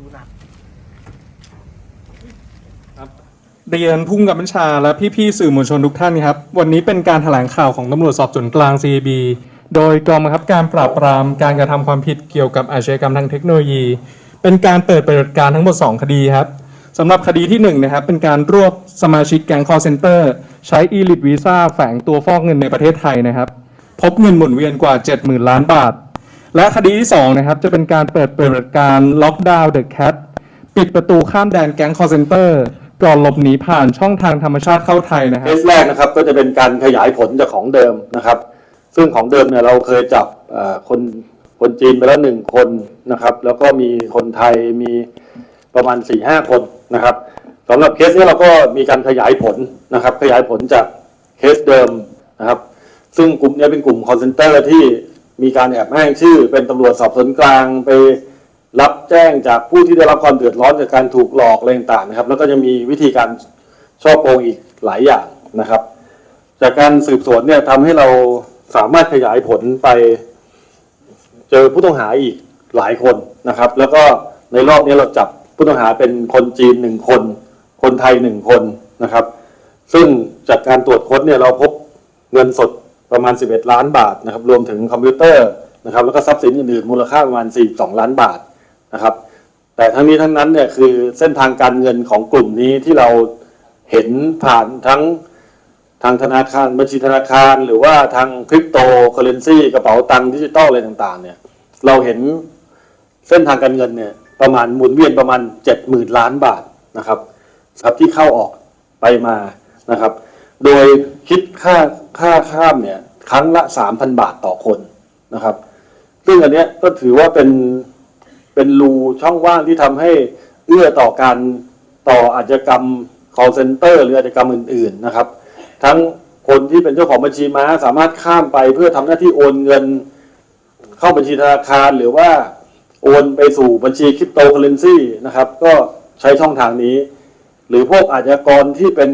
ดูหนักเรียนพุ่งกับบัญชาและพี่ๆสื่อมวลชนทุกท่านครับ วันนี้เป็นการแถลงข่าวของตำรวจสอบสวนกลาง CB โดยกองบังคับการปราบปรามการกระทำความผิดเกี่ยวกับอาชญากรรมทางเทคโนโลยี เป็นการเปิดปฏิบัติการทั้งหมด 2 คดีครับสำหรับคดีที่1นะครับเป็นการรวบสมาชิกแก๊ง call center ใช้ e-lit visa แฝงตัวฟอกเงินในประเทศไทยนะครับ พบเงินหมุนเวียนกว่า 70,000 ล้านบาท และคดีที่2นะครับจะเป็นการเปิดปฏิบัติการล็อกดาวน์เดอะแคทปิดประตูข้ามแดนแก๊งคอร์เซนเตอร์ก่อนหลบหนีผ่านช่องทางธรรมชาติเข้าไทยนะครับเคสแรกนะครับก็จะเป็นการขยายผลจากของเดิมนะครับ ซึ่งของเดิมเนี่ยเราเคยจับคนคนจีนไปแล้วหนึ่งคนนะครับ แล้วก็มีคนไทยมีประมาณ4ี่ห้าคนนะครับสำหรับเคสนี้เราก็มีการขยายผลนะครับ ขยายผลจากเคสเดิมนะครับ ซึ่งกลุ่มนี้เป็นกลุ่มคอนเซนเตอร์ที่ มีการแอบอ้างชื่อ เป็นตำรวจสอบสวนกลางไปรับแจ้งจากผู้ที่ได้รับความเดือดร้อนจากการถูกหลอกอะไรต่างๆนะครับ แล้วก็จะมีวิธีการช่อโกงอีกหลายอย่างนะครับ จากการสืบสวนเนี่ยทำให้เราสามารถขยายผลไป เจอผู้ต้องหาอีกหลายคนนะครับ แล้วก็ในรอบนี้เราจับผู้ต้องหาเป็นคนจีนหนึ่งคน คนไทยหนึ่งคนนะครับ ซึ่งจากการตรวจค้นเนี่ยเราพบเงินสด ประมาณ 11 ล้านบาทนะครับรวมถึงคอมพิวเตอร์นะครับแล้วก็ทรัพย์สินอื่นๆมูลค่าประมาณ 42 ล้านบาทนะครับแต่ทั้งนี้ทั้งนั้นเนี่ยคือเส้นทางการเงินของกลุ่มนี้ที่เราเห็นผ่านทั้งทางธนาคารบัญชีธนาคารหรือว่าทางคริปโตเคอเรนซีกระเป๋าตังค์ดิจิตอลอะไรต่างๆเนี่ยเราเห็นเส้นทางการเงินเนี่ยประมาณหมุนเวียนประมาณเจ็ดหมื่นล้านบาทนะครับครับที่เข้าออกไปมานะครับ โดยคิดค่า ค่าข้ามเนี่ยครั้งละสามพันบาทต่อคนนะครับ ซึ่งอันเนี้ยก็ถือว่าเป็นเป็นรูช่องว่างที่ทำให้เอื้อต่อการต่ออาชญากรรม call center หรืออาชญากรรมอื่น ๆนะครับ ทั้งคนที่เป็นเจ้าของบัญชีม้าสามารถข้ามไปเพื่อทำหน้าที่โอนเงิน เข้าบัญชีธนาคารหรือว่าโอนไปสู่บัญชีคริปโตเคอเรนซีนะครับ ก็ใช้ช่องทางนี้ หรือพวกอาชญากรที่เป็น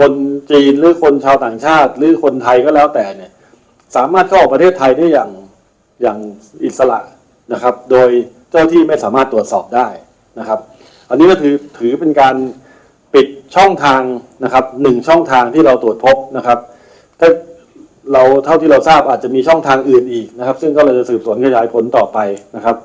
คนจีนหรือคนชาวต่างชาติ หรือคนไทยก็แล้วแต่เนี่ยสามารถเข้าออกประเทศไทยได้อย่างอย่างอิสระนะครับ โดยเจ้าที่ไม่สามารถตรวจสอบได้นะครับ อันนี้ก็ถือถือเป็นการปิดช่องทางนะครับหนึ่งช่องทางที่เราตรวจพบนะครับ ถ้าเราเท่าที่เราทราบอาจจะมีช่องทางอื่นอีกนะครับ ซึ่งก็เราจะสืบสวนขยายผลต่อไปนะครับ